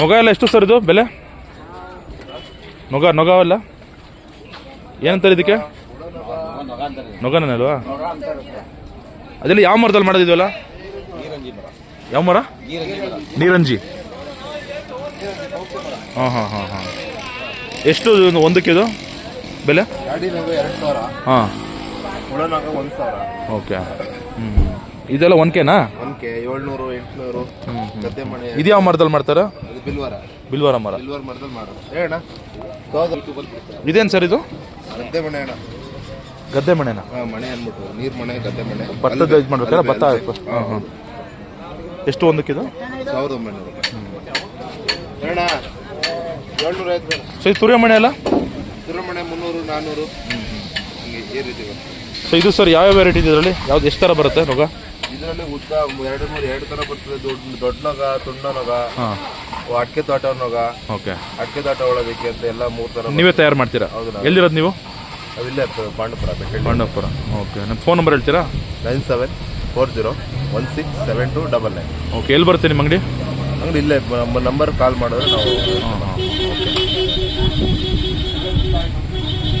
ನೊಗ ಎಲ್ಲ ಎಷ್ಟು ಸರ್ ಇದು ಬೆಲೆ? ನೊಗ ನೊಗ ಅಲ್ಲ? ಏನಂತಾರೆ ಇದಕ್ಕೆ? ನೊಗನೇ ಅಲ್ವಾ? ಅದೆಲ್ಲ ಯಾವ ಮರದಲ್ಲಿ ಮಾಡೋದಿದ್ವಲ್ಲ ಯಾವ ಮರ? ನೀರಂಜಿ. ಹಾಂ ಹಾಂ ಹಾಂ ಹಾಂ. ಎಷ್ಟು ಇದು ಒಂದಕ್ಕೆ ಇದು ಬೆಲೆ? ಹಾಂ. ಓಕೆ. ಹ್ಞೂ ಇದೆಲ್ಲ ಒನ್ಕೆನಾ ಒನ್ಕೆ ಏಳ್ನೂರು ಎಂಟುನೂರು. ಇದು ಯಾವ ಮರದಲ್ಲಿ ಮಾಡ್ತಾರ? ಬಿಲ್ವಾರ. ಬಿಲ್ವಾರ ಮರ. ಬಿಲ್ವಾರ ಮರದಲ್ಲಿ ಮಾಡೋದು. ಯಾವ್ದು ಇದೇನು ಸರ್ ಇದು? ಗದ್ದೆ ಮಣೆ ಅಣ್ಣ. ಗದ್ದೆ ಮನೆನಾ ಮಣೆ ಮನೆ ಅಂದ್ಬಿಟ್ಟು ನೀರ್ ಮಣೆ ಗದ್ದೆ ಮಣೆ. ಭತ್ತದ ಇದು ಮಾಡ್ಬೇಕಾದ್ರೆ ಭತ್ತ ಹಾಕ್ಬೇಕು. ಹಾಂ ಹಾಂ. ಎಷ್ಟು ಒಂದಕ್ಕೆ ಇದು? ಸಾವಿರದ ಒಂಬೈನೂರು ಹೇಳಣ್ಣ ಏಳ್ನೂರ ಐದು ಸೊ ಇದು ತುರಿಯ ಮನೆ ಅಲ್ಲ? ಸುಬ್ರಹ್ಮಣ್ಯ ಮುನ್ನೂರು ನಾನ್ನೂರು. ಹಿಂಗೆ ಈ ರೀತಿ ಬರುತ್ತೆ. ಸೊ ಇದು ಸರ್ ಯಾವ ವೆರೈಟಿ ಇದರಲ್ಲಿ? ಯಾವ್ದು ಎಷ್ಟು ಥರ ಬರುತ್ತೆ ನೊಗ ಇದರಲ್ಲಿ ಉದ್ದ ಎರಡು ಮೂರು ಎರಡು ಥರ ಬರ್ತದೆ. ದೊಡ್ಡ ದೊಡ್ಡ ನೊಗ ತುಂಡ ನೊಗ ಅಡಿಕೆ ತೋಟ ನೊಗ. ಓಕೆ. ಅಡಿಕೆ ತೋಟ ಒಳಗೆ ಅಂತ ಎಲ್ಲ ಮೂರು ತರ ನೀವೇ ತಯಾರು ಮಾಡ್ತೀರಾ? ಹೌದು ಎಲ್ಲಿರೋದು ನೀವು? ಅವಿಲ್ಲೇ ಇರ್ತದೆ ಪಾಂಡಪುರ ಬೆಟ್ಟಳ್ಳಿ ಪಾಂಡವಪುರ. ಓಕೆ. ನಮ್ಮ ಫೋನ್ ನಂಬರ್ ಹೇಳ್ತೀರಾ? Nine seven four zero one six seven two double nine. Okay. ಎಲ್ಲಿ ಬರ್ತೀನಿ ನಿಮ್ಮ ಅಂಗಡಿ? ಅಂಗಡಿ ಇಲ್ಲೇ ನಮ್ಮ ನಂಬರ್ ಕಾಲ್ ಮಾಡಿದ್ರೆ ನಾವು ಹಾಂ ಹಾಂ.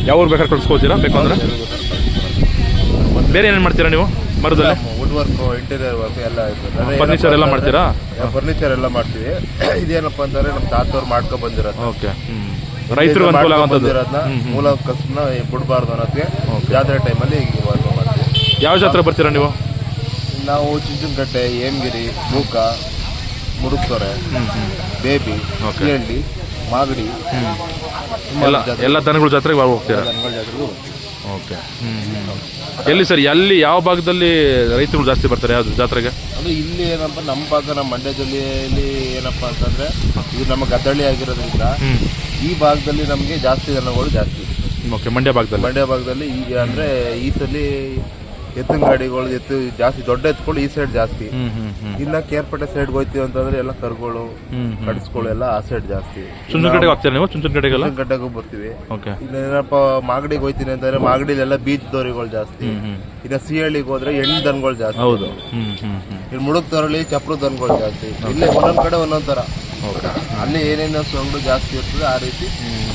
ಯಾವ ಊರು ಬೇಕಾದ್ರೆ ಕಳ್ಸ್ಕೊಳ್ತೀರಾ ಬೇಕಂದ್ರೆ ಬೇರೆ ಏನೇನು ಮಾಡ್ತೀರಾ ನೀವು? ಮರದಲ್ಲಿ? ವುಡ್ ವರ್ಕ್ ಇಂಟೀರಿಯರ್ ವರ್ಕ್ ಎಲ್ಲ ಇರ್ತದೆ ಫರ್ನಿಚರ್ ಎಲ್ಲ ಮಾಡ್ತೀರಾ? ಫರ್ನಿಚರ್ ಎಲ್ಲ ಮಾಡ್ತೀವಿ. ಇದೇನಪ್ಪ ಅಂತಂದ್ರೆ ನಮ್ಮ ತಾತವ್ರು ಮಾಡ್ಕೊ ಬಂದಿರೋದು. ಓಕೆ ಹ್ಞೂ ರೈತರಿಗೆ ಅನುಕೂಲ ಆಗುವಂಥದ್ದು. ಮೂಲ ಕಸನ ಬಿಡಬಾರ್ದು ಅನ್ನೋದಕ್ಕೆ ಜಾತ್ರೆ ಟೈಮಲ್ಲಿ ಮಾಡ್ತೀವಿ ಯಾವ ಜಾತ್ರೆ ಬರ್ತೀರಾ ನೀವು? ನಾವು ಚಿಂಚನಕಟ್ಟೆ ಹೇಮಗಿರಿ ಮೂಕ ಮುರುಕ್ತೊರೆ ಬೇಬಿ ಮಾಗಡಿ. ಎಲ್ಲ ಎಲ್ಲ ದನಗಳ ಜಾತ್ರೆಗೆ ಹೋಗ್ತೀರಾ? ದನಗಳ ಜಾತ್ರೆಗೂ ಓಕೆ ಎಲ್ಲಿ ಸರ್ ಎಲ್ಲಿ ಯಾವ ಭಾಗದಲ್ಲಿ ರೈತರು ಜಾಸ್ತಿ ಬರ್ತಾರೆ ಯಾವ್ದು ಜಾತ್ರೆಗೆ? ಅದು ಇಲ್ಲಿ ಏನಪ್ಪ ನಮ್ಮ ಭಾಗ ನಮ್ಮ ಮಂಡ್ಯ ಜಿಲ್ಲೆಯಲ್ಲಿ ಏನಪ್ಪ ಅಂತಂದ್ರೆ ಇದು ನಮ್ಮ ಗದ್ದಳ್ಳಿ ಆಗಿರೋದ್ರಿಂದ ಈ ಭಾಗದಲ್ಲಿ ನಮಗೆ ಜಾಸ್ತಿ ಜನಗಳು ಜಾಸ್ತಿ. ಓಕೆ ಮಂಡ್ಯ ಭಾಗದಲ್ಲಿ. ಮಂಡ್ಯ ಭಾಗದಲ್ಲಿ ಈಗ ಅಂದ್ರೆ ಈ ಸಲ ಎತ್ತಿನ ಗಾಡಿಗಳು ಎತ್ತು ಜಾಸ್ತಿ ದೊಡ್ಡ ಎತ್ತುಗಳು ಈ ಸೈಡ್ ಜಾಸ್ತಿ. ಇನ್ನ ಕೇರ್ಪಟ್ಟೆ ಸೈಡ್ ಹೋಯ್ತೀವಿ ಅಂತಂದ್ರೆ ಎಲ್ಲ ಕರುಗಳು ಕಡಿಸ್ಗಳು ಎಲ್ಲ ಆ ಸೈಡ್ ಜಾಸ್ತಿ. ಹೋಗ್ತೀರಾ ನೀವು? ಗಡ್ಡೆಗೂ ಬರ್ತೀವಿ. ಇನ್ನೇನಪ್ಪ ಮಾಗಡಿಗೆ ಹೋಯ್ತೀನಿ ಅಂತಂದ್ರೆ ಮಾಗಡಿಲೆಲ್ಲ ಬೀಚ್ ದೋರಿಗಳು ಜಾಸ್ತಿ. ಇನ್ನ ಸಿಹಳ್ಳಿಗೆ ಹೋದ್ರೆ ಹೆಣ್ಣು ದನಗಳು ಜಾಸ್ತಿ. ಹೌದು. ಇಲ್ಲಿ ಮುಳುಗ್ ತರಳಿ ಚಪ್ರ ದನಗಳು ಜಾಸ್ತಿ. ಇಲ್ಲೇ ಒಂದೊಂದ್ ಕಡೆ ಒಂದೊಂದ್ ತರ. ಅಲ್ಲಿ ಏನೇನು ಸೊಗಡು ಜಾಸ್ತಿ ಇರ್ತದೆ ಆ ರೀತಿ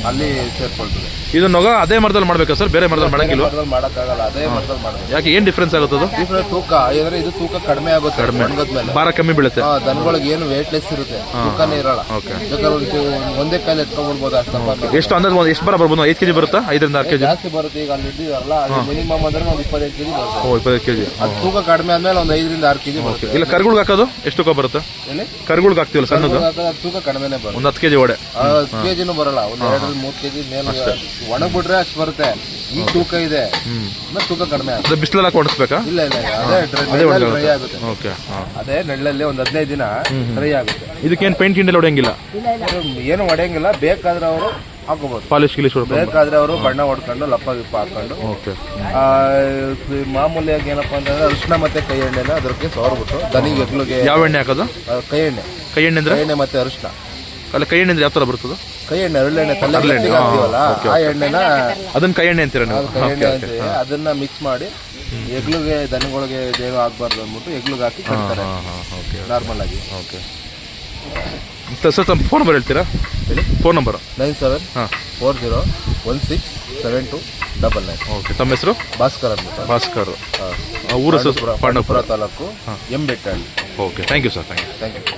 ಅಲ್ಲಿ ಸೇರ್ಕೊಳ್ತದೆ. ಇದು ನೊಗ ಅದೇ ಮರದಲ್ಲಿ ಮಾಡ್ಬೇಕಾ ಸರ್? ಬೇರೆ ಮರದಲ್ಲಿ ಮಾಡಂಗಿಲ್ಲ ಮರದಲ್ಲಿ ಮಾಡಕ್ಕಾಗಲ್ಲ ಅದೇ ಮರದಲ್ಲಿ ಮಾಡಬೇಕು. ಯಾಕೆ ಏನು ಡಿಫ್ರೆನ್ಸ್ ಆಗುತ್ತೆ ಅದು ಡಿಫ್ರೆಂಟ್ ತೂಕ ಏನಂದ್ರೆ ಇದು ತೂಕ ಕಡಿಮೆ ಆಗುತ್ತೆ ಕಡಿಮೆ. ಮೇಲೆ ಭಾರ ಕಮ್ಮಿ ಬೀಳುತ್ತೆ. ದನಗಳಿಗೆ ಏನು ವೇಟ್ಲೆಸ್ ಇರುತ್ತೆ ತೂಕನೇ ಇರಲ್ಲ. ಬೇಕಾದ್ರೆ ಒಂದು ಕಾಲ ಎತ್ಕೊಂಡ್ಬಿಡ್ಬೋದು ಅಷ್ಟು ಎಷ್ಟು ಅಂದಾಜು ಒಂದು ಎಷ್ಟು ಬರ ಬರ್ಬೋದು ಐದು ಕೆಜಿ ಬರುತ್ತಾ? ಐದರಿಂದ ಆರು ಕೆಜಿ? ಜಾಸ್ತಿ ಬರುತ್ತೆ ಈಗ ಅಲ್ಲಿ ಮಿನಿಮಮ್ ಅಂದ್ರೆ ಒಂದು ಇಪ್ಪತ್ತೈದು ಕೆಜಿ ಬರುತ್ತೆ. ಓ ಇಪ್ಪತ್ತೈದು ಕೆಜಿ. ಅದು ತೂಕ ಕಡಿಮೆ ಆದ್ಮೇಲೆ ಒಂದು ಐದರಿಂದ ಆರು ಕೆಜಿ ಬರುತ್ತೆ. ಇಲ್ಲ ಕರ್ಗುಳ್ಗೆ ಹಾಕೋದು ಎಷ್ಟು ತೂಕ ಬರುತ್ತೆ? ಎಲ್ಲಿ? ಹಾಕ್ತಿವಲ್ಲ ಸಣ್ಣದು? ತೂಕ ಕಡಿಮೆನೆ ಬರುತ್ತೆ. ಒಂದು ಹತ್ತು ಕೆಜಿ ಒಡೆ ಹತ್ತು ಕೆಜಿನೂ ಬರಲ್ಲ ಒಂದ್ ಎರಡರಿಂದ ಮೂರು ಕೆಜಿ ಮೇಲೆ ಒಣಗ್ಬಿಟ್ರೆ ಅಷ್ಟು ಬರುತ್ತೆ. ಈ ತೂಕ ಇದೆ. ತೂಕ ಕಡಿಮೆ ಆಗುತ್ತೆ. ಬಿಸಿಲೆಲ್ಲ ಕೊಡಿಸ್ಬೇಕಾ ಇಲ್ಲ ಇಲ್ಲ ಇಲ್ಲ. ಅದೇ ಡ್ರೈ ಆಗುತ್ತೆ. ಓಕೆ ಅದೇ ನೆಳ್ಳಲ್ಲಿ ಒಂದ್ ಹದಿನೈದು ದಿನ ಡ್ರೈ ಆಗುತ್ತೆ. ಇದಕ್ಕೇನು ಪೇಂಟ್ ಗಿಂಡೆಲ್ಲ ಹೊಡೆಯಂಗಿಲ್ಲ? ಏನು ಹೊಡೆಯಂಗಿಲ್ಲ. ಬೇಕಾದ್ರೆ ಅವರು ಹಾಕೋಬಹುದು ಪಾಲಿಶ್ ಗಿಲಿಶ್ ಬೇಕಾದ್ರೆ ಅವರು ಬಣ್ಣ ಹೊಡ್ಕೊಂಡು ಲಪ್ಪ ಗಿಪ್ಪ ಹಾಕೊಂಡು. ಓಕೆ. ಆ, ಮಾಮೂಲಿಯಾಗಿ ಏನಪ್ಪಾ ಅಂತಂದ್ರೆ ಅರಿಶಿನ ಮತ್ತೆ ಕೈ ಎಣ್ಣೆನ ಅದಕ್ಕೆ ಸವರ್ಬಿಟ್ಟು ದನಿಗೆ ಎಗ್ಲಿಗೆ ಯಾವ ಎಣ್ಣೆ ಹಾಕೋದು? ಆ, ಕೈ ಎಣ್ಣೆ. ಕೈ ಎಣ್ಣೆ ಅಂದ್ರೆ? ಕೈ ಎಣ್ಣೆ ಮತ್ತೆ ಅರಿಶಿನ ಅಲ್ಲ ಕೈ ಎಣ್ಣೆ ಅಂದ್ರೆ ಯಾವ ತರ ಬರ್ತದೆ ಕೈ ಎಣ್ಣೆ ಅರಳೆಣ್ಣೆ ತಲೆ ಹಾಕ್ತೀವಲ್ಲ ಆ ಎಣ್ಣೆನ ಅದನ್ನ ಕೈ ಎಣ್ಣೆ ಅಂತೀರ ನೀವು? ಕೈ ಎಣ್ಣೆ ಅಂತೀವಿ. ಅದನ್ನ ಮಿಕ್ಸ್ ಮಾಡಿ ಎಗ್ಲಿಗೆ ದನಗಳಿಗೆ ದೇವ ಆಗ್ಬಾರ್ದು ಅಂದ್ಬಿಟ್ಟು ಎಗ್ಲಿಗೆ ಹಾಕಿ ಕಟ್ತಾರೆ. ನಾರ್ಮಲ್ ಆಗಿ. ಓಕೆ. ಸರ್ ತಮ್ಮ ಫೋನ್ ನಂಬರ್ ಹೇಳ್ತೀರಾ? ಫೋನ್ ನಂಬರ್ ನೈನ್ ಸೆವೆನ್ ಹಾಂ. Four zero one six seven two double nine. Okay ತಮ್ಮ ಹೆಸರು? ಭಾಸ್ಕರ್ ಅಂತ ಭಾಸ್ಕರ್. ಊರ sir Pandavapura taluk M Bettahalli okay thank you sir thank you thank you